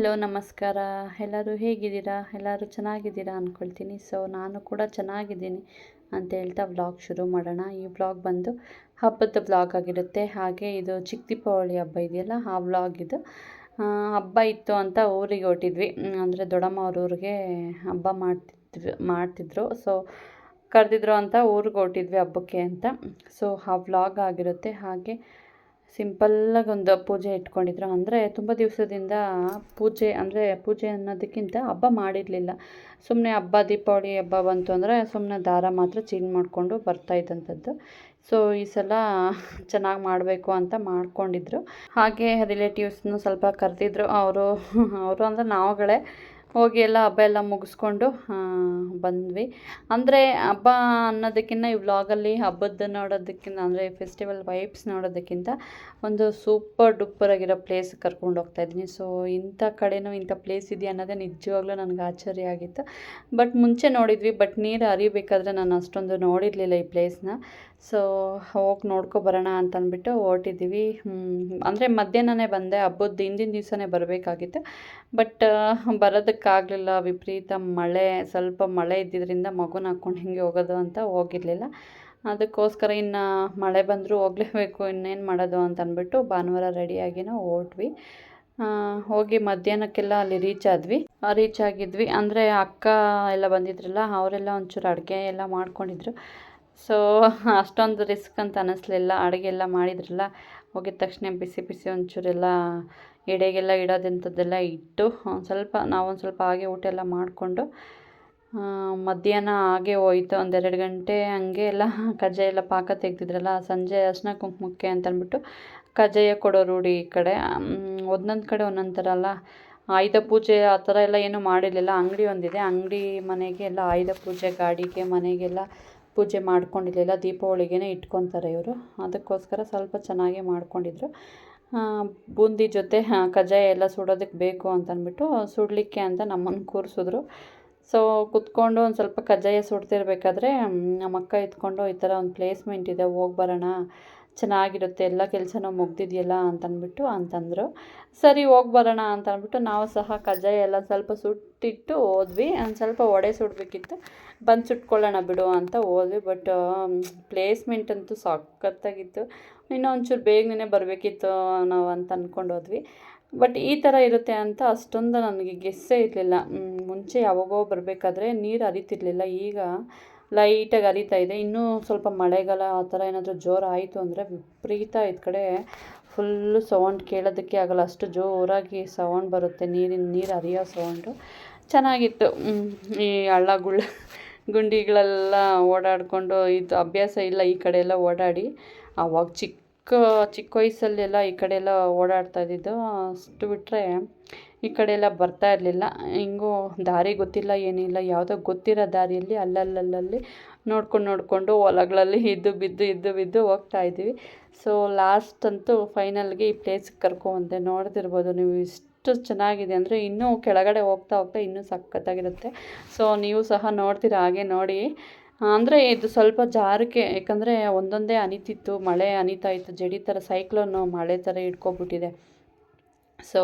Hello ನಮಸ್ಕಾರ. ಎಲ್ಲರೂ ಹೇಗಿದ್ದೀರಾ? ಎಲ್ಲರೂ ಚೆನ್ನಾಗಿದ್ದೀರಾ ಅಂದ್ಕೊಳ್ತೀನಿ ಸೊ ನಾನು ಕೂಡ ಚೆನ್ನಾಗಿದ್ದೀನಿ ಅಂತ ಹೇಳ್ತಾ ವ್ಲಾಗ್ ಶುರು ಮಾಡೋಣ. ಈ ವ್ಲಾಗ್ ಬಂದು ಹಬ್ಬದ ವ್ಲಾಗ್ ಆಗಿರುತ್ತೆ. ಹಾಗೆ ಇದು ಚಿಕ್ಕ ದೀಪಾವಳಿ ಹಬ್ಬ ಇದೆಯಲ್ಲ, ಆ ವ್ಲಾಗ್ ಇದು. ಹಬ್ಬ ಇತ್ತು ಅಂತ ಊರಿಗೆ ಹೊಟ್ಟಿದ್ವಿ ಅಂದರೆ ದೊಡ್ಡಮ್ಮ ಅವ್ರ ಹಬ್ಬ ಮಾಡ್ತಿದ್ವಿ, ಮಾಡ್ತಿದ್ರು. ಸೊ ಕರೆದಿದ್ರು ಅಂತ ಊರಿಗೆ ಹೊಟ್ಟಿದ್ವಿ ಹಬ್ಬಕ್ಕೆ ಅಂತ. ಸೊ ಆ ವ್ಲಾಗ್ ಆಗಿರುತ್ತೆ. ಹಾಗೆ ಸಿಂಪಲ್ಲಾಗಿ ಒಂದು ಪೂಜೆ ಇಟ್ಕೊಂಡಿದ್ರು. ಅಂದರೆ ತುಂಬ ದಿವಸದಿಂದ ಪೂಜೆ, ಅಂದರೆ ಪೂಜೆ ಅನ್ನೋದಕ್ಕಿಂತ ಹಬ್ಬ ಮಾಡಿರಲಿಲ್ಲ. ಸುಮ್ಮನೆ ಹಬ್ಬ, ದೀಪಾವಳಿ ಹಬ್ಬ ಬಂತು ಅಂದರೆ ಸುಮ್ಮನೆ ದಾರ ಮಾತ್ರ ಚೇಂಜ್ ಮಾಡಿಕೊಂಡು ಬರ್ತಾ ಇದ್ದಂಥದ್ದು. ಸೊ ಈ ಸಲ ಚೆನ್ನಾಗಿ ಮಾಡಬೇಕು ಅಂತ ಮಾಡ್ಕೊಂಡಿದ್ರು. ಹಾಗೆ ರಿಲೇಟಿವ್ಸ್ನು ಸ್ವಲ್ಪ ಕರೆದಿದ್ರು. ಅವರು ಅವರು ಅಂದರೆ ನಾವುಗಳೇ ಹೋಗಿ ಎಲ್ಲ ಹಬ್ಬ ಎಲ್ಲ ಮುಗಿಸ್ಕೊಂಡು ಬಂದ್ವಿ. ಅಂದರೆ ಹಬ್ಬ ಅನ್ನೋದಕ್ಕಿಂತ ಈ ವ್ಲಾಗಲ್ಲಿ ಹಬ್ಬದ ನೋಡೋದಕ್ಕಿಂತ, ಅಂದರೆ ಫೆಸ್ಟಿವಲ್ ವೈಬ್ಸ್ ನೋಡೋದಕ್ಕಿಂತ ಒಂದು ಸೂಪರ್ ಡೂಪರ್ ಆಗಿರೋ ಪ್ಲೇಸ್ ಕರ್ಕೊಂಡು ಹೋಗ್ತಾ ಇದ್ದೀನಿ. ಸೊ ಇಂಥ ಕಡೆನೂ ಇಂಥ ಪ್ಲೇಸ್ ಇದೆಯಾ ಅನ್ನೋದೇ ನಿಜವಾಗ್ಲೂ ನನಗೆ ಆಶ್ಚರ್ಯ ಆಗಿತ್ತು. ಬಟ್ ಮುಂಚೆ ನೋಡಿದ್ವಿ ಬಟ್ ನೀರು ಹರಿಬೇಕಾದ್ರೆ ನಾನು ಅಷ್ಟೊಂದು ನೋಡಿರಲಿಲ್ಲ ಈ ಪ್ಲೇಸ್ನ ಸೊ, ಹೋಗಿ ನೋಡ್ಕೊ ಬರೋಣ ಅಂತ ಅಂದ್ಬಿಟ್ಟು ಹೊರಟಿದ್ದೀವಿ ಅಂದರೆ ಮಧ್ಯಾಹ್ನನೇ ಬಂದೆ, ಹಬ್ಬದ ಹಿಂದಿನ ದಿವಸನೇ ಬರಬೇಕಾಗಿತ್ತು. ಬಟ್ ಬರೋದಕ್ಕಾಗಲಿಲ್ಲ, ವಿಪರೀತ ಮಳೆ, ಸ್ವಲ್ಪ ಮಳೆ ಇದ್ದಿದ್ದರಿಂದ ಮಗುನ ಹಾಕ್ಕೊಂಡು ಹಿಂಗೆ ಹೋಗೋದು ಅಂತ ಹೋಗಿರಲಿಲ್ಲ. ಅದಕ್ಕೋಸ್ಕರ ಇನ್ನು ಮಳೆ ಬಂದರೂ ಹೋಗಲೇಬೇಕು, ಇನ್ನೇನು ಮಾಡೋದು ಅಂತ ಅಂದ್ಬಿಟ್ಟು ಭಾನುವಾರ ರೆಡಿಯಾಗಿನೂ ಹೊರಟ್ವಿ. ಹೋಗಿ ಮಧ್ಯಾಹ್ನಕ್ಕೆಲ್ಲ ಅಲ್ಲಿ ರೀಚ್ ಆದ್ವಿ. ರೀಚ್ ಆಗಿದ್ವಿ. ಅಂದರೆ ಅಕ್ಕ ಎಲ್ಲ ಬಂದಿದ್ರಲ್ಲ, ಅವರೆಲ್ಲ ಒಂಚೂರು ಅಡುಗೆ ಎಲ್ಲ ಮಾಡ್ಕೊಂಡಿದ್ರು. ಸೊ ಅಷ್ಟೊಂದು ರಿಸ್ಕ್ ಅಂತ ಅನ್ನಿಸ್ಲಿಲ್ಲ ಅಡುಗೆ ಎಲ್ಲ ಮಾಡಿದ್ರಲ್ಲ, ಹೋಗಿದ ತಕ್ಷಣ ಬಿಸಿ ಬಿಸಿ ಒಂಚೂರೆಲ್ಲ ಎಡೆಗೆಲ್ಲ ಇಡೋದಂಥದ್ದೆಲ್ಲ ಇಟ್ಟು, ಒಂದು ಸ್ವಲ್ಪ, ನಾವೊಂದು ಸ್ವಲ್ಪ ಹಾಗೆ ಊಟ ಎಲ್ಲ ಮಾಡಿಕೊಂಡು ಮಧ್ಯಾಹ್ನ ಹಾಗೆ ಹೋಯ್ತು. ಒಂದೆರಡು ಗಂಟೆ ಹಂಗೆ ಎಲ್ಲ ಕಜ್ಜಾಯ ಎಲ್ಲ ಪಾಕ ತೆಗ್ದಿದ್ರಲ್ಲ, ಸಂಜೆ ಅರ್ಶಿನ ಕುಂಕುಮಕ್ಕೆ ಅಂತ ಅಂದ್ಬಿಟ್ಟು ಕಜ್ಜಾಯ ಕೊಡೋ ರೂಢಿ ಈ ಕಡೆ. ಒಂದೊಂದು ಕಡೆ ಒಂದೊಂದು ಥರ ಅಲ್ಲ. ಆಯುಧ ಪೂಜೆ ಆ ಥರ ಎಲ್ಲ ಏನೂ ಮಾಡಿರಲಿಲ್ಲ. ಅಂಗಡಿ ಒಂದಿದೆ. ಅಂಗಡಿ ಮನೆಗೆ ಎಲ್ಲ ಆಯುಧ ಪೂಜೆ, ಗಾಡಿಗೆ ಮನೆಗೆಲ್ಲ ಪೂಜೆ ಮಾಡ್ಕೊಂಡಿರಲಿಲ್ಲ ದೀಪಾವಳಿಗೆ ಇಟ್ಕೊತಾರೆ ಇವರು. ಅದಕ್ಕೋಸ್ಕರ ಸ್ವಲ್ಪ ಚೆನ್ನಾಗೇ ಮಾಡ್ಕೊಂಡಿದ್ರು. ಬೂಂದಿ ಜೊತೆ ಕಜ್ಜಾಯ ಎಲ್ಲ ಸುಡೋದಕ್ಕೆ ಬೇಕು ಅಂತಂದ್ಬಿಟ್ಟು ಸುಡಲಿಕ್ಕೆ ಅಂತ ನಮ್ಮನ್ನು ಕೂರಿಸಿದ್ರು. ಸೊ ಕುತ್ಕೊಂಡು ಒಂದು ಸ್ವಲ್ಪ ಕಜ್ಜಾಯ ಸುಡ್ತಿರ್ಬೇಕಾದ್ರೆ ನಮ್ಮ ಅಕ್ಕ ಎತ್ಕೊಂಡು ಈ ಥರ ಒಂದು ಪ್ಲೇಸ್ಮೆಂಟ್ ಇದೆ, ಹೋಗಿ ಬರೋಣ. ಚೆನ್ನಾಗಿರುತ್ತೆ, ಎಲ್ಲ ಕೆಲಸನೂ ಮುಗ್ದಿದೆಯಲ್ಲ ಅಂತಂದ್ಬಿಟ್ಟು ಅಂತಂದರು. ಸರಿ, ಹೋಗಿ ಬರೋಣ ಅಂತ ಅಂದ್ಬಿಟ್ಟು ನಾವು ಸಹ ಕಜ್ಜಾಯ ಎಲ್ಲ ಸ್ವಲ್ಪ ಸುಟ್ಟಿಟ್ಟು ಹೋದ್ವಿ. ಒಂದು ಸ್ವಲ್ಪ ಒಡೆ ಸುಡಬೇಕಿತ್ತು. ಬಂದು ಸುಟ್ಕೊಳ್ಳೋಣ ಬಿಡು ಅಂತ ಹೋದ್ವಿ. ಬಟ್ ಪ್ಲೇಸ್ಮೆಂಟ್ ಅಂತೂ ಸಖತ್ತಾಗಿತ್ತು. ಇನ್ನೂ ಒಂಚೂರು ಬೇಗನೆ ಬರಬೇಕಿತ್ತು ನಾವು ಅಂತ ಅಂದ್ಕೊಂಡು ಹೋದ್ವಿ. ಬಟ್, ಈ ಥರ ಇರುತ್ತೆ ಅಂತ ಅಷ್ಟೊಂದು ನನಗೆ ಗೆಸ್ಸೇ ಇರಲಿಲ್ಲ. ಮುಂಚೆ ಯಾವಾಗೋ ಬರಬೇಕಾದ್ರೆ ನೀರು ಹರಿತಿರ್ಲಿಲ್ಲ. ಈಗ ಲೈಟಾಗಿ ಹರಿತಾ ಇದೆ. ಇನ್ನೂ ಸ್ವಲ್ಪ ಮಳೆಗಾಲ ಆ ಥರ ಏನಾದರೂ ಜೋರು ಆಯಿತು ಅಂದರೆ ವಿಪರೀತ ಈ ಕಡೆ ಫುಲ್ಲು ಸೌಂಡ್ ಕೇಳೋದಕ್ಕೆ ಆಗಲ್ಲ. ಅಷ್ಟು ಜೋರಾಗಿ ಸೌಂಡ್ ಬರುತ್ತೆ. ನೀರಿನ, ನೀರು ಹರಿಯೋ ಸೌಂಡು ಚೆನ್ನಾಗಿತ್ತು. ಈ ಹಳ್ಳ ಗುಳ್ಳ ಗುಂಡಿಗಳೆಲ್ಲ ಓಡಾಡಿಕೊಂಡು ಇದು ಅಭ್ಯಾಸ ಇಲ್ಲ ಈ ಕಡೆ ಎಲ್ಲ ಓಡಾಡಿ. ಆವಾಗ ಚಿಕ್ಕ ಚಿಕ್ಕ ವಯಸ್ಸಲ್ಲೆಲ್ಲ ಈ ಕಡೆ ಎಲ್ಲ ಓಡಾಡ್ತಾ ಇದ್ದಿದ್ದು, ಅಷ್ಟು ಬಿಟ್ಟರೆ ಈ ಕಡೆ ಎಲ್ಲ ಬರ್ತಾ ಇರಲಿಲ್ಲ. ಹಿಂಗೂ ದಾರಿ ಗೊತ್ತಿಲ್ಲ ಏನಿಲ್ಲ ಯಾವುದೋ ಗೊತ್ತಿರೋ ದಾರಿಯಲ್ಲಿ ಅಲ್ಲಲ್ಲಲ್ಲಿ ನೋಡ್ಕೊಂಡು ನೋಡಿಕೊಂಡು ಹೊಲಗಳಲ್ಲಿ ಇದ್ದು ಬಿದ್ದು ಇದ್ದು ಬಿದ್ದು ಹೋಗ್ತಾ ಇದ್ದೀವಿ ಸೊ ಲಾಸ್ಟ್ ಅಂತೂ ಫೈನಲ್ಗೆ ಈ ಪ್ಲೇಸ್ಗೆ ಕರ್ಕೊಂಬಂದೆ ನೋಡ್ತಿರ್ಬೋದು ನೀವು ಇಷ್ಟು ಚೆನ್ನಾಗಿದೆ ಅಂದರೆ ಇನ್ನೂ ಕೆಳಗಡೆ ಹೋಗ್ತಾ ಹೋಗ್ತಾ ಇನ್ನೂ ಸಖತ್ತಾಗಿರುತ್ತೆ. ಸೊ ನೀವು ಸಹ ನೋಡ್ತೀರ ಹಾಗೆ ನೋಡಿ. ಅಂದರೆ ಇದು ಸ್ವಲ್ಪ ಜಾರಕ್ಕೆ ಯಾಕಂದರೆ ಒಂದೊಂದೇ ಅನಿತಿತ್ತು, ಮಳೆ ಅನಿತಾ ಇತ್ತು, ಜಡಿ ಥರ ಸೈಕ್ಲೋನು ಮಳೆ ಥರ ಹಿಡ್ಕೊಬಿಟ್ಟಿದೆ. ಸೊ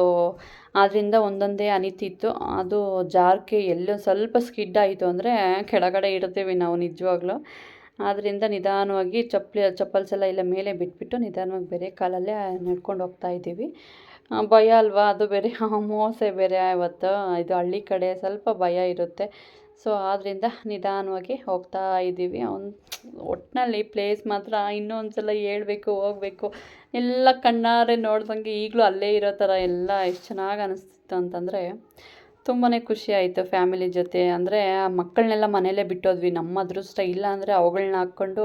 ಆದ್ದರಿಂದ ಒಂದೊಂದೇ ಅನಿತಿತ್ತು ಅದು ಜಾರಕ್ಕೆ ಎಲ್ಲೋ ಸ್ವಲ್ಪ ಸ್ಕಿಡ್ ಆಯಿತು ಅಂದರೆ ಕೆಳಗಡೆ ಇಡ್ತೀವಿ ನಾವು ನಿಜವಾಗ್ಲೂ. ಆದ್ದರಿಂದ ನಿಧಾನವಾಗಿ ಚಪ್ಪಲಿ ಚಪ್ಪಲ್ಸ್ ಎಲ್ಲ ಇಲ್ಲ, ಮೇಲೆ ಬಿಟ್ಬಿಟ್ಟು ನಿಧಾನವಾಗಿ ಬೇರೆ ಕಾಲಲ್ಲೇ ನಡ್ಕೊಂಡು ಹೋಗ್ತಾ ಇದ್ದೀವಿ. ಭಯ ಅಲ್ವಾ? ಅದು ಬೇರೆ ಮೋಸೆ ಬೇರೆ ಇವತ್ತು. ಇದು ಹಳ್ಳಿ ಕಡೆ ಸ್ವಲ್ಪ ಭಯ ಇರುತ್ತೆ. ಸೊ ಆದ್ದರಿಂದ ನಿಧಾನವಾಗಿ ಹೋಗ್ತಾ ಇದ್ದೀವಿ. ಅವ್ನು ಒಟ್ಟಿನಲ್ಲಿ ಪ್ಲೇಸ್ ಮಾತ್ರ ಇನ್ನೊಂದು ಸಲ ಹೇಳ್ಬೇಕು, ಹೋಗಬೇಕು. ಎಲ್ಲ ಕಣ್ಣಾರೆ ನೋಡ್ದಂಗೆ ಈಗಲೂ ಅಲ್ಲೇ ಇರೋ ಥರ ಎಲ್ಲ ಎಷ್ಟು ಚೆನ್ನಾಗಿ ಅನಿಸ್ತಿತ್ತು ಅಂತಂದರೆ ತುಂಬಾ ಖುಷಿ ಆಯಿತು ಫ್ಯಾಮಿಲಿ ಜೊತೆ. ಅಂದರೆ ಮಕ್ಕಳನ್ನೆಲ್ಲ ಮನೆಯಲ್ಲೇ ಬಿಟ್ಟೋದ್ವಿ. ನಮ್ಮ ಅದೃಷ್ಟ ಇಲ್ಲ ಅಂದರೆ ಅವುಗಳನ್ನ ಹಾಕ್ಕೊಂಡು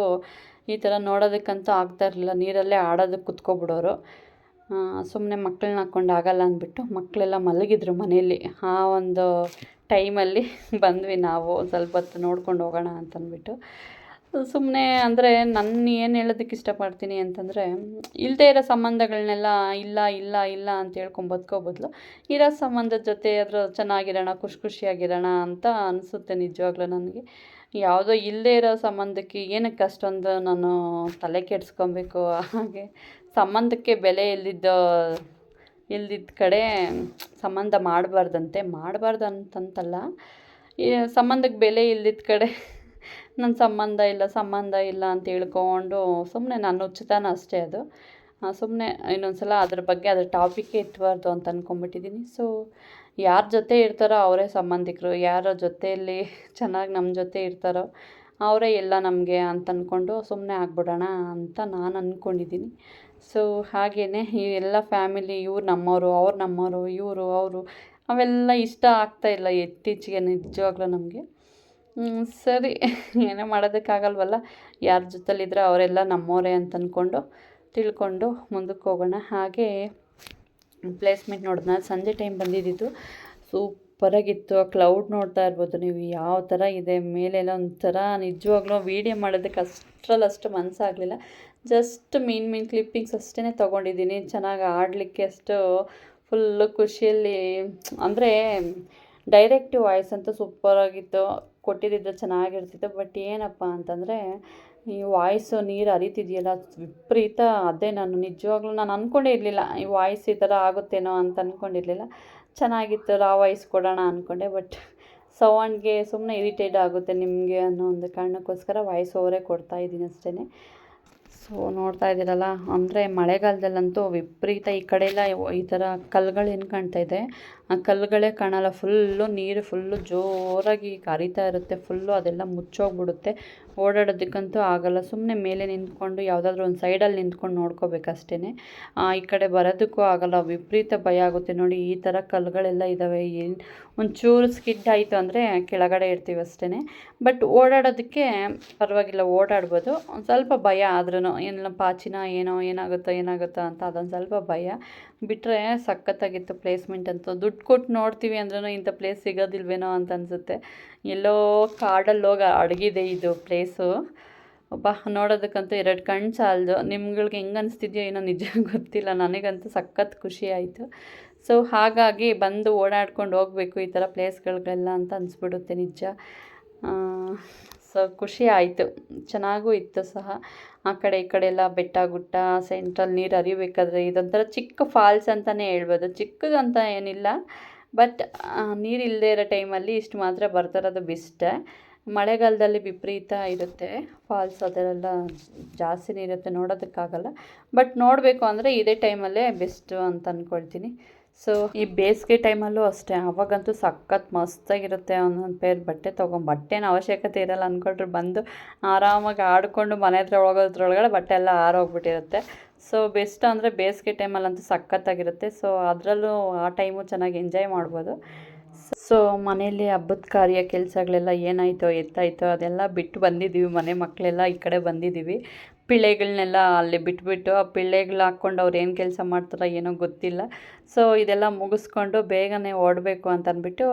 ಈ ಥರ ನೋಡೋದಕ್ಕಂತೂ ಆಗ್ತಾ ಇರಲಿಲ್ಲ. ನೀರಲ್ಲೇ ಆಡೋದಕ್ಕೆ ಕುತ್ಕೊಬಿಡೋರು. ಸುಮ್ಮನೆ ಮಕ್ಕಳನ್ನ ಹಾಕ್ಕೊಂಡು ಆಗಲ್ಲ ಅಂದ್ಬಿಟ್ಟು ಮಕ್ಕಳೆಲ್ಲ ಮಲಗಿದ್ರು ಮನೆಯಲ್ಲಿ. ಆ ಒಂದು ಟೈಮಲ್ಲಿ ಬಂದ್ವಿ ನಾವು ಸ್ವಲ್ಪ ಹೊತ್ತು ನೋಡ್ಕೊಂಡು ಹೋಗೋಣ ಅಂತಂದ್ಬಿಟ್ಟು. ಸುಮ್ಮನೆ ಅಂದರೆ ನನ್ನ ಏನು ಹೇಳೋದಕ್ಕೆ ಇಷ್ಟಪಡ್ತೀನಿ ಅಂತಂದರೆ ಇಲ್ಲದೇ ಇರೋ ಸಂಬಂಧಗಳನ್ನೆಲ್ಲ ಇಲ್ಲ ಇಲ್ಲ ಇಲ್ಲ ಅಂತ ಹೇಳ್ಕೊಂಡು ಬದುಕೋ ಬದಲು ಇರೋ ಸಂಬಂಧದ ಜೊತೆ ಅದರ ಚೆನ್ನಾಗಿರೋಣ, ಖುಷಿ ಖುಷಿಯಾಗಿರೋಣ ಅಂತ ಅನಿಸುತ್ತೆ ನಿಜವಾಗ್ಲೂ ನನಗೆ. ಯಾವುದೋ ಇಲ್ಲದೇ ಇರೋ ಸಂಬಂಧಕ್ಕೆ ಏನಕ್ಕೆ ಅಷ್ಟೊಂದು ನಾನು ತಲೆ ಕೆಡಿಸ್ಕೊಬೇಕು, ಹಾಗೆ ಸಂಬಂಧಕ್ಕೆ ಬೆಲೆ ಇಲ್ಲದಿದ್ದ ಇಲ್ದಿದ್ದ ಕಡೆ ಸಂಬಂಧ ಮಾಡಬಾರ್ದಂತೆ ಮಾಡಬಾರ್ದು ಅಂತಂತಲ್ಲ ಸಂಬಂಧಕ್ಕೆ ಬೆಲೆ ಇಲ್ದಿದ್ದ ಕಡೆ ನನ್ನ ಸಂಬಂಧ ಇಲ್ಲ ಸಂಬಂಧ ಇಲ್ಲ ಅಂತ ಹೇಳ್ಕೊಂಡು ಸುಮ್ಮನೆ ನಾನು ಹುಚ್ಚುತನ ಅಷ್ಟೇ ಅದು. ಸುಮ್ಮನೆ ಇನ್ನೊಂದು ಸಲ ಅದ್ರ ಬಗ್ಗೆ ಅದ್ರ ಟಾಪಿಕ್ಕೇ ಇಟ್ಬಾರ್ದು ಅಂತ ಅಂದ್ಕೊಂಬಿಟ್ಟಿದ್ದೀನಿ ಸೊ ಯಾರ ಜೊತೆ ಇರ್ತಾರೋ ಅವರೇ ಸಂಬಂಧಿಕರು, ಯಾರ ಜೊತೆಯಲ್ಲಿ ಚೆನ್ನಾಗಿ ನಮ್ಮ ಜೊತೆ ಇರ್ತಾರೋ ಅವರೇ ಎಲ್ಲ ನಮಗೆ ಅಂತ ಅಂದ್ಕೊಂಡು ಸುಮ್ಮನೆ ಆಗ್ಬಿಡೋಣ ಅಂತ ನಾನು ಅಂದ್ಕೊಂಡಿದ್ದೀನಿ ಸೊ ಹಾಗೆಯೇ ಈ ಎಲ್ಲ ಫ್ಯಾಮಿಲಿ ಇವ್ರು ನಮ್ಮವರು ಅವ್ರು ನಮ್ಮವರು ಇವರು, ಅವರು, ಅವೆಲ್ಲ ಇಷ್ಟ ಆಗ್ತಾ ಇಲ್ಲ ಇತ್ತೀಚೆಗೆ ನಿಜವಾಗ್ಲೂ ನಮಗೆ. ಸರಿ. ಏನೇ ಮಾಡೋದಕ್ಕಾಗಲ್ವಲ್ಲ? ಯಾರ ಜೊತೆಲಿದ್ರೆ ಅವರೆಲ್ಲ ನಮ್ಮವರೇ ಅಂತ ಅಂದ್ಕೊಂಡು ತಿಳ್ಕೊಂಡು ಮುಂದಕ್ಕೆ ಹೋಗೋಣ. ಹಾಗೆ ಪ್ಲೇಸ್ಮೆಂಟ್ ನೋಡಿದ್ನ? ಸಂಜೆ ಟೈಮ್ ಬಂದಿದ್ದಿದ್ದು. ಸೂಪರಾಗಿತ್ತು. ಆ ಕ್ಲೌಡ್ ನೋಡ್ತಾ ಇರ್ಬೋದು ನೀವು. ಯಾವ ಥರ ಇದೆ? ಮೇಲೆಲ್ಲ ಒಂಥರ ನಿಜವಾಗ್ಲೂ ವೀಡಿಯೋ ಮಾಡೋದಕ್ಕೆ ಅಷ್ಟರಲ್ಲಷ್ಟು ಮನಸ್ಸಾಗಲಿಲ್ಲ ಜಸ್ಟ್ ಮೀನ್ ಮೀನ್ ಕ್ಲಿಪ್ಪಿಂಗ್ಸ್ ಅಷ್ಟೇ ತೊಗೊಂಡಿದ್ದೀನಿ. ಚೆನ್ನಾಗಿ ಆಡಲಿಕ್ಕೆ ಅಷ್ಟು ಫುಲ್ಲು ಖುಷಿಯಲ್ಲಿ, ಅಂದರೆ ಡೈರೆಕ್ಟ್ ವಾಯ್ಸ್ ಅಂತೂ ಸೂಪರಾಗಿತ್ತು ಕೊಟ್ಟಿದ್ದಿದ್ದು ಚೆನ್ನಾಗಿರ್ತಿತ್ತು. ಬಟ್ ಏನಪ್ಪ ಅಂತಂದರೆ, ಈ ವಾಯ್ಸು ನೀರು ಅರಿತಿದೆಯಲ್ಲ ವಿಪರೀತ ಅದೇ ನಾನು. ನಿಜವಾಗ್ಲೂ ನಾನು ಅಂದ್ಕೊಂಡೇ ಇರಲಿಲ್ಲ, ಈ ವಾಯ್ಸ್ ಈ ಥರ ಆಗುತ್ತೇನೋ ಅಂತ ಅಂದ್ಕೊಂಡಿರಲಿಲ್ಲ ಚೆನ್ನಾಗಿತ್ತು ರಾ ವಾಯ್ಸ್ ಕೊಡೋಣ ಅಂದ್ಕೊಂಡೆ ಬಟ್ ಸೌಂಡ್ಗೆ ಸುಮ್ಮನೆ ಇರಿಟೇಟ್ ಆಗುತ್ತೆ ನಿಮಗೆ ಅನ್ನೋ ಒಂದು ಕಾರಣಕ್ಕೋಸ್ಕರ ವಾಯ್ಸ್ ಓವರೇ ಕೊಡ್ತಾಯಿದ್ದೀನಿ ಅಷ್ಟೇ ಸೊ, ನೋಡ್ತಾ ಇದ್ದೀರಲ್ಲ? ಅಂದರೆ ಮಳೆಗಾಲದಲ್ಲಂತೂ ವಿಪರೀತ ಈ ಕಡೆ ಎಲ್ಲ ಈ ಥರ ಕಲ್ಲುಗಳು ಏನು ಕಾಣ್ತಾ ಇದೆ. ಕಲ್ಲುಗಳೇ ಕಾಣಲ್ಲ. ಫುಲ್ಲು ನೀರು, ಫುಲ್ಲು ಜೋರಾಗಿ ಹರಿತಾ ಇರುತ್ತೆ. ಫುಲ್ಲು ಅದೆಲ್ಲ ಮುಚ್ಚೋಗ್ಬಿಡುತ್ತೆ. ಓಡಾಡೋದಕ್ಕಂತೂ ಆಗಲ್ಲ. ಸುಮ್ಮನೆ ಮೇಲೆ ನಿಂತ್ಕೊಂಡು ಯಾವುದಾದ್ರೂ ಒಂದು ಸೈಡಲ್ಲಿ ನಿಂತ್ಕೊಂಡು ನೋಡ್ಕೋಬೇಕಷ್ಟೇ ಈ ಕಡೆ ಬರೋದಕ್ಕೂ ಆಗಲ್ಲ. ವಿಪರೀತ ಭಯ ಆಗುತ್ತೆ. ನೋಡಿ, ಈ ಥರ ಕಲ್ಲುಗಳೆಲ್ಲ ಇದ್ದಾವೆ. ಏನು, ಒಂಚೂರು ಸ್ಕಿಡ್ ಆಯಿತು ಅಂದರೆ ಕೆಳಗಡೆ ಇರ್ತೀವಿ ಅಷ್ಟೇ ಬಟ್ ಓಡಾಡೋದಕ್ಕೆ ಪರವಾಗಿಲ್ಲ. ಓಡಾಡ್ಬೋದು. ಒಂದು ಸ್ವಲ್ಪ ಭಯ ಆದ್ರೂ ಏನಿಲ್ಲ ಪಾಚಿನ, ಏನೋ, ಏನಾಗುತ್ತೋ ಏನಾಗುತ್ತೋ ಅಂತ ಅದೊಂದು ಸ್ವಲ್ಪ ಭಯ. ಬಿಟ್ಟರೆ ಸಖತ್ತಾಗಿತ್ತು ಪ್ಲೇಸ್ಮೆಂಟ್ ಅಂತೂ. ದುಡ್ಡು ಕೊಟ್ಟು ನೋಡ್ತೀವಿ ಅಂದ್ರೂ ಇಂಥ ಪ್ಲೇಸ್ ಸಿಗೋದಿಲ್ವೇನೋ ಅಂತ ಅನಿಸುತ್ತೆ. ಎಲ್ಲೋ ಕಾಡಲ್ಲಿ ಹೋಗಿ ಅಡಗಿದೆ ಇದು ಪ್ಲೇಸು ಒಬ್ಬ ನೋಡೋದಕ್ಕಂತೂ ಎರಡು ಕಣ್ಣು ಸಾಲದು. ನಿಮ್ಗಳಿಗೆ ಹೆಂಗೆ ಅನಿಸ್ತಿದೆಯೋ ಏನೋ ನಿಜ ಗೊತ್ತಿಲ್ಲ. ನನಗಂತೂ ಸಖತ್ ಖುಷಿ ಆಯಿತು. ಸೊ ಹಾಗಾಗಿ ಬಂದು ಓಡಾಡ್ಕೊಂಡು ಹೋಗಬೇಕು ಈ ಥರ ಪ್ಲೇಸ್ಗಳಿಗೆಲ್ಲ ಅಂತ ಅನಿಸ್ಬಿಡುತ್ತೆ ನಿಜ. ಸೊ, ಖುಷಿ ಆಯಿತು. ಚೆನ್ನಾಗೂ ಇತ್ತು ಸಹ. ಆ ಕಡೆ ಈ ಕಡೆ ಎಲ್ಲ ಬೆಟ್ಟ ಗುಟ್ಟ ಸೆಂಟ್ರಲ್ಲಿ ನೀರು ಹರಿಬೇಕಾದ್ರೆ ಇದೊಂಥರ ಚಿಕ್ಕ ಫಾಲ್ಸ್ ಅಂತಲೇ ಹೇಳ್ಬೋದು. ಚಿಕ್ಕದಂತ ಏನಿಲ್ಲ. ಬಟ್ ನೀರು ಇಲ್ಲದೆ ಇರೋ ಟೈಮಲ್ಲಿ ಇಷ್ಟು ಮಾತ್ರ ಬರ್ತಿರೋದು ಬೆಸ್ಟೇ. ಮಳೆಗಾಲದಲ್ಲಿ ವಿಪರೀತ ಇರುತ್ತೆ ಫಾಲ್ಸ್ ಅದೆಲ್ಲ ಜಾಸ್ತಿನೇ ಇರುತ್ತೆ, ನೋಡೋದಕ್ಕಾಗಲ್ಲ. ಬಟ್ ನೋಡಬೇಕು ಅಂದರೆ ಇದೇ ಟೈಮಲ್ಲೇ ಬೆಸ್ಟು ಅಂತ ಅಂದ್ಕೊಳ್ತೀನಿ ಸೊ ಈ ಬೇಸಿಗೆ ಟೈಮಲ್ಲೂ ಅಷ್ಟೇ ಅವಾಗಂತೂ ಸಖತ್ ಮಸ್ತಾಗಿರುತ್ತೆ ಒಂದೊಂದು ಪೇರ್ ಬಟ್ಟೆ ತೊಗೊಂಡು, ಬಟ್ಟೆನ ಅವಶ್ಯಕತೆ ಇರಲ್ಲ ಅಂದ್ಕೊಂಡ್ರೆ ಬಂದು ಆರಾಮಾಗಿ ಆಡಿಕೊಂಡು ಮನೆ ಹತ್ರ ಹೋಗೋದ್ರೊಳಗಡೆ ಬಟ್ಟೆ ಎಲ್ಲ ಆರೋಗ್ಬಿಟ್ಟಿರುತ್ತೆ. ಸೊ ಬೆಸ್ಟ್ ಅಂದರೆ ಬೇಸಿಗೆ ಟೈಮಲ್ಲಂತೂ ಸಖತ್ತಾಗಿರುತ್ತೆ. ಸೊ ಅದರಲ್ಲೂ ಆ ಟೈಮು ಚೆನ್ನಾಗಿ ಎಂಜಾಯ್ ಮಾಡ್ಬೋದು. ಸೊ ಮನೆಯಲ್ಲಿ ಹಬ್ಬದ ಕಾರ್ಯ, ಕೆಲಸಗಳೆಲ್ಲ ಏನಾಯಿತೋ, ಎತ್ತಾಯಿತೋ ಅದೆಲ್ಲ ಬಿಟ್ಟು ಬಂದಿದ್ದೀವಿ ಮನೆ ಮಕ್ಕಳೆಲ್ಲ ಈ ಕಡೆ ಬಂದಿದ್ದೀವಿ ಪಿಳ್ಳೆಗಳನ್ನೆಲ್ಲ ಅಲ್ಲಿ ಬಿಟ್ಬಿಟ್ಟು ಆ ಪಿಳ್ಳೆಗಳು ಹಾಕ್ಕೊಂಡು ಅವ್ರು ಏನು ಕೆಲಸ ಮಾಡ್ತಾರೋ ಏನೋ ಗೊತ್ತಿಲ್ಲ. ಸೊ ಇದೆಲ್ಲ ಮುಗಿಸ್ಕೊಂಡು ಬೇಗನೆ ಓಡಬೇಕು ಅಂತ ಅಂದ್ಬಿಟ್ಟು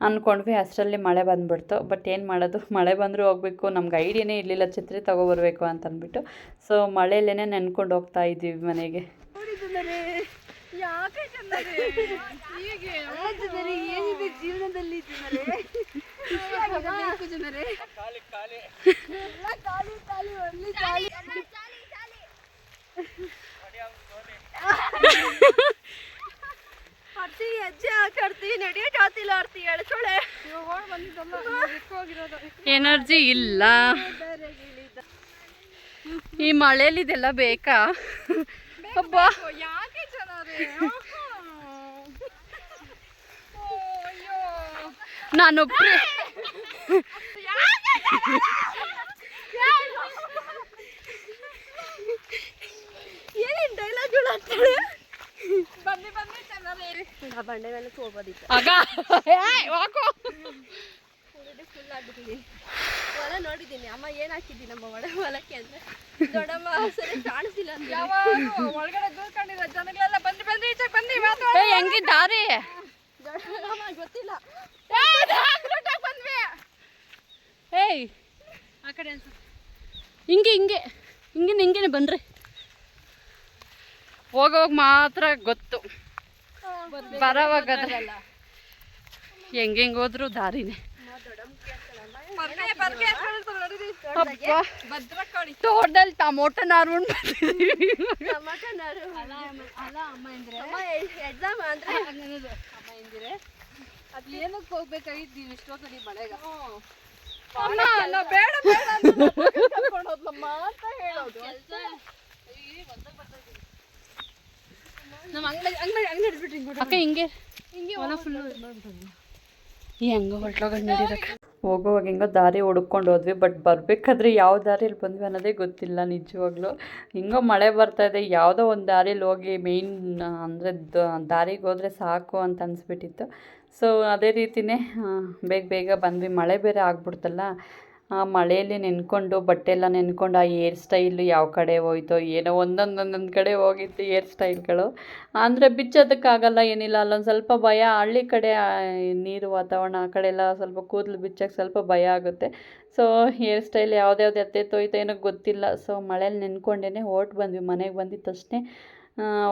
ಅಂದ್ಕೊಂಡ್ವಿ ಅಷ್ಟರಲ್ಲಿ ಮಳೆ ಬಂದುಬಿಡ್ತು. ಬಟ್ ಏನು ಮಾಡೋದು? ಮಳೆ ಬಂದರೂ ಹೋಗಬೇಕು. ನಮ್ಗೆ ಐಡಿಯಾನೇ ಇರಲಿಲ್ಲ ಛತ್ರಿ ತೊಗೊಬರ್ಬೇಕು ಅಂತಂದ್ಬಿಟ್ಟು ಸೊ ಮಳೆಯಲ್ಲೇ ನೆನ್ಕೊಂಡು ಹೋಗ್ತಾ ಇದ್ದೀವಿ ಮನೆಗೆ. ಜೀವನದಲ್ಲಿ ಜನರೇ ಹೆಜ್ಜೆ ಹಾಕಾಡ್ತಿ ಎಳ್ಸೋಳೆ ಎನರ್ಜಿ ಇಲ್ಲ. ಈ ಮಳೇಲಿ ಇದೆಲ್ಲ ಬೇಕಾ? ಅಬ್ಬಾ. ಯಾಕೆ? ಜನರೇ ನಾನು ಏನೇನು ಡೈಲಾಗ್ಗಳು ಅಂತಾಳೆ ಬನ್ನಿ ಬನ್ನಿ ಜನರೇ ಆ ಬಂಡೆ ಮೇಲೆ ಹೋಗೋದಿತ್ತು ಆಗ. ವಾಕೋ ಫುಲ್ ಹೊಲ ನೋಡಿದ್ದೀನಿ. ಅಮ್ಮ ಏನು ಹಾಕಿದ್ದೀನಿ ನಮ್ಮ ಒಡ ಹೊಲಕ್ಕೆ ಅಂದ್ರೆ? ದೊಡ್ಡಮ್ಮ ಸರಿ ಕಾಣಿಸಿಲ್ಲ ಒಳಗಡೆ ದೂರ್ಕೊಂಡಿರೋ ಜನಗಳೆಲ್ಲ ಬಂದು ಬಂದು ಬಂದು ಏ, ಹೆಂಗಿ ದಾರಿ? ದೊಡ್ಡಮ್ಮ ಗೊತ್ತಿಲ್ಲ. ಬಂದ್ವಿ. ಏಯ್. ಆ ಕಡೆ ಹಿಂಗೆ ಹಿಂಗೆ. ಹಿಂಗೆ ಹಿಂಗೇನೆ ಬನ್ರಿ. ಹೋಗೋವಾಗ ಮಾತ್ರ ಗೊತ್ತು ಬರೋವಾಗ ಹೆಂಗೆ ಹೋದ್ರು ದಾರಿನೇ ತೋಟದಲ್ಲಿ ಟಮೋಟ ನಾರು ಏನಕ್ಕೆ ಹೋಗ್ಬೇಕಾಗಿತ್ತು ನೀವು ಇಷ್ಟೊತ್ತಲ್ಲಿ ಮಳೆಗ ಬೇಡ ಬೇಡ ಅಂತ ಹೇಳೋದು ನಮ್ಮ ಅಂಗಡಿ ಅಂಗಡಿ ಅಂಗಡಿ ಹಿಡ್ಬಿಟ್ರಿ ಅಕ್ಕ ಹಿಂಗೆ. ಹಿಂಗೆ ಹೊಲ ಫುಲ್ಲು ಈ ಹೆಂಗೋ ಹೊರಟೋಗಿ ನಡೀರಕ್ಕ ಹೋಗುವಾಗ ಹೆಂಗೋ ದಾರಿ ಹುಡ್ಕೊಂಡು ಹೋದ್ವಿ ಬಟ್ ಬರಬೇಕಾದ್ರೆ ಯಾವ ದಾರಿಯಲ್ಲಿ ಬಂದ್ವಿ ಅನ್ನೋದೇ ಗೊತ್ತಿಲ್ಲ ನಿಜವಾಗ್ಲೂ. ಹಿಂಗೋ ಮಳೆ ಬರ್ತಾ ಇದೆ ಯಾವುದೋ ಒಂದು ದಾರಿಯಲ್ಲಿ ಹೋಗಿ ಮೇಯ್ನ್ ಅಂದರೆ ದಾರಿಗೆ ಹೋದರೆ ಸಾಕು ಅಂತ ಅನಿಸ್ಬಿಟ್ಟಿತ್ತು. ಸೊ ಅದೇ ರೀತಿಯೇ ಬೇಗ ಬೇಗ ಬಂದ್ವಿ. ಮಳೆ ಬೇರೆ ಆಗ್ಬಿಡ್ತಲ್ಲ ಆ ಮಳೆಯಲ್ಲಿ ನೆನ್ಕೊಂಡು ಬಟ್ಟೆ ಎಲ್ಲ ನೆನ್ಕೊಂಡು ಆ ಏರ್ ಸ್ಟೈಲು ಯಾವ ಕಡೆ ಹೋಯ್ತೋ ಏನೋ ಒಂದೊಂದೊಂದೊಂದು ಒಂದೊಂದು ಕಡೆ ಹೋಗಿತ್ತು ಏರ್ ಸ್ಟೈಲ್ಗಳು. ಅಂದರೆ ಬಿಚ್ಚೋದಕ್ಕಾಗಲ್ಲ, ಏನಿಲ್ಲ. ಅಲ್ಲೊಂದು ಸ್ವಲ್ಪ ಭಯ, ಹಳ್ಳಿ ಕಡೆ ನೀರು ವಾತಾವರಣ ಆ ಕಡೆ ಎಲ್ಲ ಸ್ವಲ್ಪ ಕೂದಲು ಬಿಚ್ಚಕ್ಕೆ ಸ್ವಲ್ಪ ಭಯ ಆಗುತ್ತೆ. ಸೊ ಹೇರ್ ಸ್ಟೈಲ್ ಯಾವ್ದ್ಯಾವ್ದು ಎತ್ತೆತ್ತೋಯ್ತೋ ಏನೋ ಗೊತ್ತಿಲ್ಲ. ಸೊ ಮಳೆಯಲ್ಲಿ ನೆನ್ಕೊಂಡೇ ಓಟ್ ಬಂದ್ವಿ. ಮನೆಗೆ ಬಂದಿದ್ದ ತಕ್ಷಣ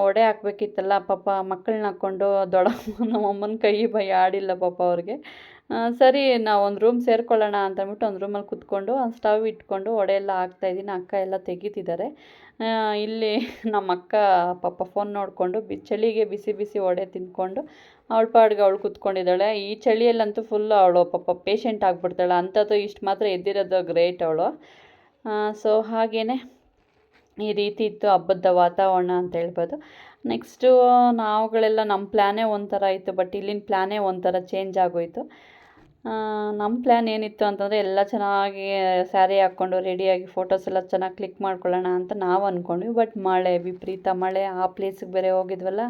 ಒಡೆ ಹಾಕ್ಬೇಕಿತ್ತಲ್ಲ ಪಾಪ ಮಕ್ಕಳನ್ನ ಹಾಕ್ಕೊಂಡು, ದೊಡ್ಡಮ್ಮ, ನಮ್ಮಮ್ಮನ ಕೈ ಭಯ ಆಡಿಲ್ಲ ಪಾಪ ಅವ್ರಿಗೆ. ಸರಿ, ನಾವು ಒಂದು ರೂಮ್ ಸೇರ್ಕೊಳ್ಳೋಣ ಅಂತ ಅಂದ್ಬಿಟ್ಟು ಒಂದು ರೂಮಲ್ಲಿ ಕುತ್ಕೊಂಡು ಸ್ಟವ್ ಇಟ್ಕೊಂಡು ಒಡೆ ಎಲ್ಲ ಹಾಕ್ತಾಯಿದ್ದೀನಿ ಅಕ್ಕ ಎಲ್ಲ ತೆಗಿತಿದ್ದಾರೆ. ಇಲ್ಲಿ ನಮ್ಮ ಅಕ್ಕ, ಪಾಪ ಫೋನ್ ನೋಡಿಕೊಂಡು ಬಿ, ಚಳಿಗೆ ಬಿಸಿ ಬಿಸಿ ಒಡೆ ತಿಂದ್ಕೊಂಡು, ಅವಳ ಪಾಡ್ಗೆ ಅವಳು ಕುತ್ಕೊಂಡಿದ್ದಾಳೆ. ಈ ಚಳಿಯಲ್ಲಂತೂ ಫುಲ್ ಅವಳು ಪಾಪ ಪೇಷಂಟ್ ಆಗಿಬಿಡ್ತಾಳೆ. ಅಂಥದ್ದು ಇಷ್ಟು ಮಾತ್ರ ಎದ್ದಿರೋದು ಗ್ರೇಟ್ ಅವಳು. ಸೊ ಹಾಗೇ ಈ ರೀತಿ ಇತ್ತು ಹಬ್ಬದ ವಾತಾವರಣ ಅಂತ ಹೇಳ್ಬೋದು. ನೆಕ್ಸ್ಟು ನಾವುಗಳೆಲ್ಲ ನಮ್ಮ ಪ್ಲ್ಯಾನೇ ಒಂಥರ ಇತ್ತು ಬಟ್ ಇಲ್ಲಿನ ಪ್ಲ್ಯಾನೇ ಒಂಥರ ಚೇಂಜ್ ಆಗೋಯಿತು. ನಮ್ಮ ಪ್ಲ್ಯಾನ್ ಏನಿತ್ತು ಅಂತಂದರೆ ಎಲ್ಲ ಚೆನ್ನಾಗಿ ಸ್ಯಾರಿ ಹಾಕ್ಕೊಂಡು ರೆಡಿಯಾಗಿ ಫೋಟೋಸ್ ಎಲ್ಲ ಚೆನ್ನಾಗಿ ಕ್ಲಿಕ್ ಮಾಡ್ಕೊಳ್ಳೋಣ ಅಂತ ನಾವು ಅಂದ್ಕೊಂಡ್ವಿ ಬಟ್ ಮಳೆ, ವಿಪರೀತ ಮಳೆ, ಆ ಪ್ಲೇಸಿಗೆ ಬೇರೆ ಹೋಗಿದ್ವಲ್ಲ,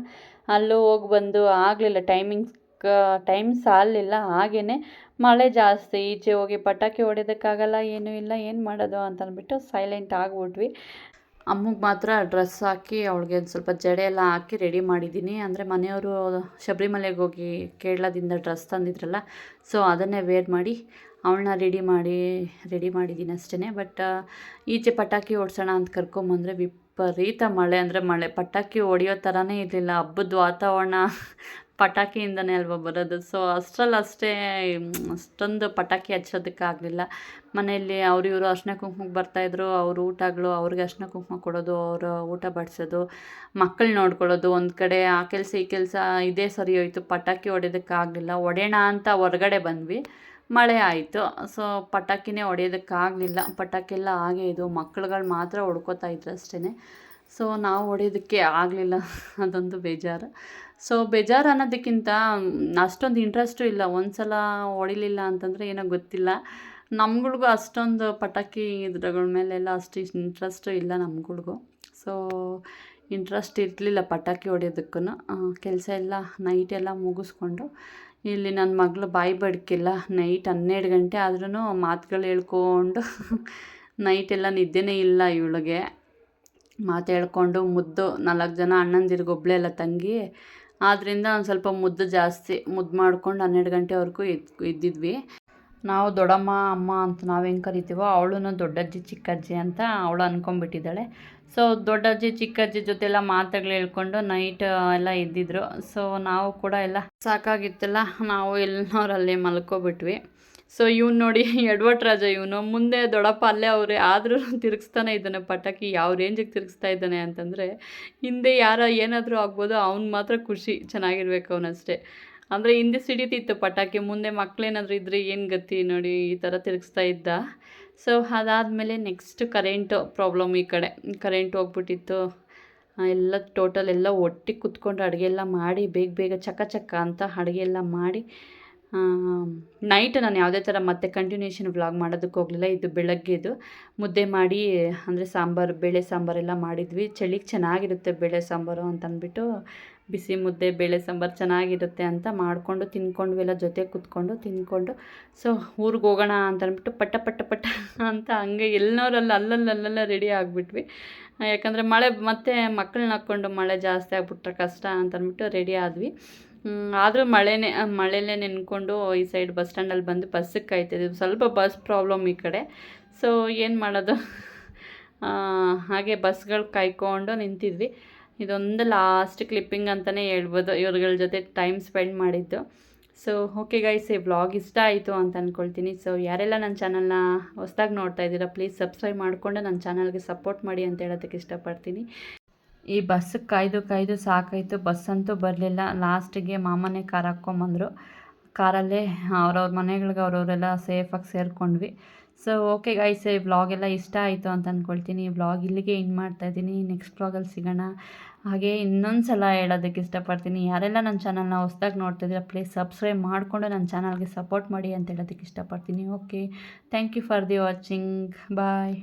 ಅಲ್ಲೂ ಹೋಗಿ ಬಂದು ಆಗಲಿಲ್ಲ. ಟೈಮಿಂಗ್ಸ್ ಟೈಮ್ ಸಾಲಿಲ್ಲ ಹಾಗೇ ಮಳೆ ಜಾಸ್ತಿ, ಈಚೆ ಹೋಗಿ ಪಟಾಕಿ ಹೊಡೆಯೋದಕ್ಕಾಗಲ್ಲ, ಏನೂ ಇಲ್ಲ, ಏನು ಮಾಡೋದು ಅಂತಂದ್ಬಿಟ್ಟು ಸೈಲೆಂಟ್ ಆಗಿಬಿಟ್ವಿ. ಅಮ್ಮಗೆ ಮಾತ್ರ ಡ್ರೆಸ್ ಹಾಕಿ ಅವಳಿಗೆ ಒಂದು ಸ್ವಲ್ಪ ಜಡೆ ಎಲ್ಲ ಹಾಕಿ ರೆಡಿ ಮಾಡಿದ್ದೀನಿ. ಅಂದರೆ ಮನೆಯವರು ಶಬರಿಮಲೆಗೆ ಹೋಗಿ ಕೇರಳದಿಂದ ಡ್ರೆಸ್ ತಂದಿದ್ರಲ್ಲ ಸೊ ಅದನ್ನೇ ವೇರ್ ಮಾಡಿ ಅವಳನ್ನ ರೆಡಿ ಮಾಡಿ ರೆಡಿ ಮಾಡಿದ್ದೀನಿ ಅಷ್ಟೇ ಬಟ್ ಈಚೆ ಪಟಾಕಿ ಓಡಿಸೋಣ ಅಂತ ಕರ್ಕೊಂಬಂದರೆ ವಿಪರೀತ ಮಳೆ. ಅಂದರೆ ಮಳೆ, ಪಟಾಕಿ ಹೊಡೆಯೋ ಥರನೇ ಇರಲಿಲ್ಲ. ಹಬ್ಬದ ವಾತಾವರಣ ಪಟಾಕಿಯಿಂದನೇ ಅಲ್ವಾ ಬರೋದು? ಸೊ ಅಷ್ಟರಲ್ಲಿ ಅಷ್ಟೇ ಅಷ್ಟೊಂದು ಪಟಾಕಿ ಹಚ್ಚೋದಕ್ಕಾಗಲಿಲ್ಲ ಮನೆಯಲ್ಲಿ ಅವ್ರು ಇವರು ಅರ್ಶಿನ ಕುಂಕುಮಕ್ಕೆ ಬರ್ತಾಯಿದ್ರು ಅವ್ರ ಊಟಗಳು, ಅವ್ರಿಗೆ ಅರ್ಶಿನ ಕುಂಕುಮ ಕೊಡೋದು, ಅವರ ಊಟ ಬಡಿಸೋದು ಮಕ್ಕಳು ನೋಡ್ಕೊಳ್ಳೋದು, ಒಂದು ಕಡೆ ಆ ಕೆಲಸ ಈ ಕೆಲಸ ಇದೇ ಸರಿ ಹೋಯಿತು, ಪಟಾಕಿ ಹೊಡೆಯೋದಕ್ಕಾಗಲಿಲ್ಲ ಹೊಡೆಯೋಣ ಅಂತ ಹೊರಗಡೆ ಬಂದ್ವಿ. ಮಳೆ ಆಯಿತು. ಸೊ ಪಟಾಕಿನೇ ಹೊಡೆಯೋದಕ್ಕಾಗಲಿಲ್ಲ ಪಟಾಕಿ ಎಲ್ಲ ಹಾಗೇ ಇದು. ಮಕ್ಕಳುಗಳು ಮಾತ್ರ ಹೊಡ್ಕೋತಾ ಇದ್ರು ಅಷ್ಟೇ ಸೊ ನಾವು ಹೊಡೆಯೋದಕ್ಕೆ ಆಗಲಿಲ್ಲ. ಅದೊಂದು ಬೇಜಾರು. ಸೊ ಬೇಜಾರು ಅನ್ನೋದಕ್ಕಿಂತ ಅಷ್ಟೊಂದು ಇಂಟ್ರೆಸ್ಟು ಇಲ್ಲ. ಒಂದು ಸಲ ಹೊಡಿಲಿಲ್ಲ ಅಂತಂದರೆ ಏನೋ ಗೊತ್ತಿಲ್ಲ. ನಮ್ಗಳ್ಗೂ ಅಷ್ಟೊಂದು ಪಟಾಕಿ ಇದ್ರಗಳ ಮೇಲೆಲ್ಲ ಅಷ್ಟು ಇಂಟ್ರೆಸ್ಟು ಇಲ್ಲ ನಮ್ಗಳ್ಗೂ. ಸೊ ಇಂಟ್ರೆಸ್ಟ್ ಇರಲಿಲ್ಲ ಪಟಾಕಿ ಹೊಡೆಯೋದಕ್ಕೂ ಕೆಲಸ ಎಲ್ಲ ನೈಟ್ ಎಲ್ಲ ಮುಗಿಸ್ಕೊಂಡು, ಇಲ್ಲಿ ನನ್ನ ಮಗಳು ಬಾಯಿ ಬಡ್ಕಿಲ್ಲ. ನೈಟ್ ಹನ್ನೆರಡು ಗಂಟೆ ಆದ್ರೂ ಮಾತುಗಳು ಹೇಳ್ಕೊಂಡು ನೈಟ್ ಎಲ್ಲ ನಿದ್ದೆನೇ ಇಲ್ಲ ಇವಳಿಗೆ. ಮಾತು ಹೇಳ್ಕೊಂಡು ಮುದ್ದು ನಾಲ್ಕು ಜನ ಅಣ್ಣಂದಿರಿಗೆ ಎಲ್ಲ ತಂಗಿ. ಆದ್ದರಿಂದ ಒಂದು ಸ್ವಲ್ಪ ಮುದ್ದು ಜಾಸ್ತಿ, ಮುದ್ದು ಮಾಡ್ಕೊಂಡು ಹನ್ನೆರಡು ಗಂಟೆವರೆಗೂ ಎದ್ದು ಇದ್ದಿದ್ವಿ ನಾವು ದೊಡ್ಡಮ್ಮ, ಅಮ್ಮ ಅಂತ ನಾವು ಹೆಂಗೆ ಕರಿತೀವೋ ಅವಳೂ ದೊಡ್ಡಜ್ಜಿ, ಚಿಕ್ಕಜ್ಜಿ ಅಂತ ಅವಳು ಅಂದ್ಕೊಂಬಿಟ್ಟಿದ್ದಾಳೆ ಸೊ ದೊಡ್ಡಜ್ಜಿ, ಚಿಕ್ಕಜ್ಜಿ ಜೊತೆ ಎಲ್ಲ ಮಾತುಗಳು ಹೇಳ್ಕೊಂಡು ನೈಟ್ ಎಲ್ಲ ಇದ್ದಿದ್ರು ಸೊ ನಾವು ಕೂಡ ಎಲ್ಲ ಸಾಕಾಗಿತ್ತಲ್ಲ, ನಾವು ಎಲ್ಲರಲ್ಲಿ ಮಲ್ಕೊಬಿಟ್ವಿ. ಸೊ ಇವ್ನು ನೋಡಿ ಎಡ್ವರ್ಟ್ ರಾಜ, ಇವನು ಮುಂದೆ ದೊಡಪ್ಪ ಅಲ್ಲೇ ಅವರೇ, ಆದರೂ ತಿರುಗಿಸ್ತಾನೆ ಇದ್ದಾನೆ ಪಟಾಕಿ, ಯಾವ ರೇಂಜಿಗೆ ತಿರುಗಿಸ್ತಾ ಇದ್ದಾನೆ ಅಂತಂದರೆ, ಹಿಂದೆ ಯಾರ ಏನಾದರೂ ಆಗ್ಬೋದು, ಅವ್ನು ಮಾತ್ರ ಖುಷಿ ಚೆನ್ನಾಗಿರ್ಬೇಕು ಅವನಷ್ಟೇ. ಅಂದರೆ ಹಿಂದೆ ಸಿಡಿತಿತ್ತು ಪಟಾಕಿ, ಮುಂದೆ ಮಕ್ಕಳೇನಾದರೂ ಇದ್ದರೆ ಏನು ಗತಿ ನೋಡಿ ಈ ಥರ ತಿರುಗಿಸ್ತಾ ಇದ್ದ. ಸೊ ಅದಾದಮೇಲೆ ನೆಕ್ಸ್ಟ್ ಕರೆಂಟು ಪ್ರಾಬ್ಲಮ್ ಈ ಕಡೆ. ಕರೆಂಟ್ ಹೋಗ್ಬಿಟ್ಟಿತ್ತು. ಎಲ್ಲ ಟೋಟಲ್ ಎಲ್ಲ ಒಟ್ಟಿಗೆ ಕುತ್ಕೊಂಡು ಅಡುಗೆ ಎಲ್ಲ ಮಾಡಿ, ಬೇಗ ಬೇಗ ಚಕ ಚಕ ಅಂತ ಅಡುಗೆ ಎಲ್ಲ ಮಾಡಿ ನೈಟ್ ನಾನು ಯಾವುದೇ ಥರ ಮತ್ತೆ ಕಂಟಿನ್ಯೂಷನ್ ವ್ಲಾಗ್ ಮಾಡೋದಕ್ಕೆ ಹೋಗಲಿಲ್ಲ. ಇದು ಬೆಳಗ್ಗೆದು ಮುದ್ದೆ ಮಾಡಿ, ಅಂದರೆ ಸಾಂಬಾರು, ಬೇಳೆ ಸಾಂಬಾರೆಲ್ಲ ಮಾಡಿದ್ವಿ. ಚಳಿಗೆ ಚೆನ್ನಾಗಿರುತ್ತೆ ಬೇಳೆ ಸಾಂಬಾರು ಅಂತ ಅಂದ್ಬಿಟ್ಟು ಬಿಸಿ ಮುದ್ದೆ, ಬೇಳೆ ಸಾಂಬಾರು ಚೆನ್ನಾಗಿರುತ್ತೆ ಅಂತ ಮಾಡಿಕೊಂಡು ತಿನ್ಕೊಂಡು ಎಲ್ಲ ಜೊತೆ ಕೂತ್ಕೊಂಡು, ತಿನ್ಕೊಂಡು. ಸೊ ಊರಿಗೆ ಹೋಗೋಣ ಅಂತ ಅಂದ್ಬಿಟ್ಟು ಪಟ್ಟ ಪಟ್ಟ ಪಟ್ಟ ಅಂತ ಹಂಗೆ ಎಲ್ಲರಲ್ಲಿ ಅಲ್ಲಲ್ಲಿ ಅಲ್ಲೆಲ್ಲ ರೆಡಿ ಆಗಿಬಿಟ್ವಿ. ಯಾಕಂದರೆ ಮಳೆ, ಮತ್ತೆ ಮಕ್ಕಳನ್ನ ಹಾಕ್ಕೊಂಡು ಮಳೆ ಜಾಸ್ತಿ ಆಗಿಬಿಟ್ರೆ ಕಷ್ಟ ಅಂತ ಅಂದ್ಬಿಟ್ಟು ರೆಡಿ ಆದ್ವಿ. ಆದರೂ ಮಳೆನೇ ಮಳೆಯಲ್ಲೇ ನೆನ್ಕೊಂಡು ಈ ಸೈಡ್ ಬಸ್ ಸ್ಟ್ಯಾಂಡಲ್ಲಿ ಬಂದು ಬಸ್ಸಿಗೆ ಕಾಯ್ತಿದ್ದೀವಿ ಸ್ವಲ್ಪ ಬಸ್ ಪ್ರಾಬ್ಲಮ್ ಈ ಕಡೆ. ಸೊ ಏನು ಮಾಡೋದು? ಹಾಗೆ ಬಸ್ಗಳು ಕಾಯ್ಕೊಂಡು ನಿಂತಿದ್ವಿ. ಇದೊಂದು ಲಾಸ್ಟ್ ಕ್ಲಿಪ್ಪಿಂಗ್ ಅಂತಲೇ ಹೇಳ್ಬೋದು. ಇವ್ರಗಳ ಜೊತೆ ಟೈಮ್ ಸ್ಪೆಂಡ್ ಮಾಡಿದ್ದು. ಸೊ ಓಕೆ ಗೈಸ್ ಈ ವ್ಲಾಗ್ ಇಷ್ಟ ಆಯಿತು ಅಂತ ಅಂದ್ಕೊಳ್ತೀನಿ ಸೊ ಯಾರೆಲ್ಲ ನನ್ನ ಚಾನಲ್ನ ಹೊಸ್ದಾಗಿ ನೋಡ್ತಾ ಇದ್ದೀರಾ ಪ್ಲೀಸ್ ಸಬ್ಸ್ಕ್ರೈಬ್ ಮಾಡಿಕೊಂಡು ನನ್ನ ಚಾನಲ್ಗೆ ಸಪೋರ್ಟ್ ಮಾಡಿ ಅಂತ ಹೇಳೋದಕ್ಕೆ ಇಷ್ಟಪಡ್ತೀನಿ. ಈ ಬಸ್ಸಿಗೆ ಕಾಯ್ದು ಕಾಯ್ದು ಸಾಕಾಯಿತು. ಬಸ್ ಅಂತೂ ಬರಲಿಲ್ಲ. ಲಾಸ್ಟಿಗೆ ಮಾಮನೆ ಕಾರ್ ಹಾಕ್ಕೊಂಬಂದರು. ಕಾರಲ್ಲೇ ಅವ್ರವ್ರ ಮನೆಗಳಿಗೆ ಅವ್ರವರೆಲ್ಲ ಸೇಫಾಗಿ ಸೇರಿಕೊಂಡ್ವಿ. ಸೊ ಓಕೆ ಗೈಸ್ ಈ ವ್ಲಾಗ್ ಎಲ್ಲ ಇಷ್ಟ ಆಯಿತು ಅಂತ ಅಂದ್ಕೊಳ್ತೀನಿ ಈ ವ್ಲಾಗ್ ಇಲ್ಲಿಗೆ ಇನ್ ಮಾಡ್ತಾಯಿದ್ದೀನಿ ನೆಕ್ಸ್ಟ್ ವ್ಲಾಗಲ್ಲಿ ಸಿಗೋಣ. ಹಾಗೆ ಇನ್ನೊಂದು ಸಲ ಹೇಳೋದಕ್ಕೆ ಇಷ್ಟಪಡ್ತೀನಿ. ಯಾರೆಲ್ಲ ನನ್ನ ಚಾನಲ್ನ ಹೊಸ್ದಾಗಿ ನೋಡ್ತಿದ್ರೆ ಪ್ಲೀಸ್ ಸಬ್ಸ್ಕ್ರೈಬ್ ಮಾಡಿಕೊಂಡು ನನ್ನ ಚಾನಲ್ಗೆ ಸಪೋರ್ಟ್ ಮಾಡಿ ಅಂತ ಹೇಳೋದಕ್ಕೆ ಇಷ್ಟಪಡ್ತೀನಿ. Okay thank you for the watching bye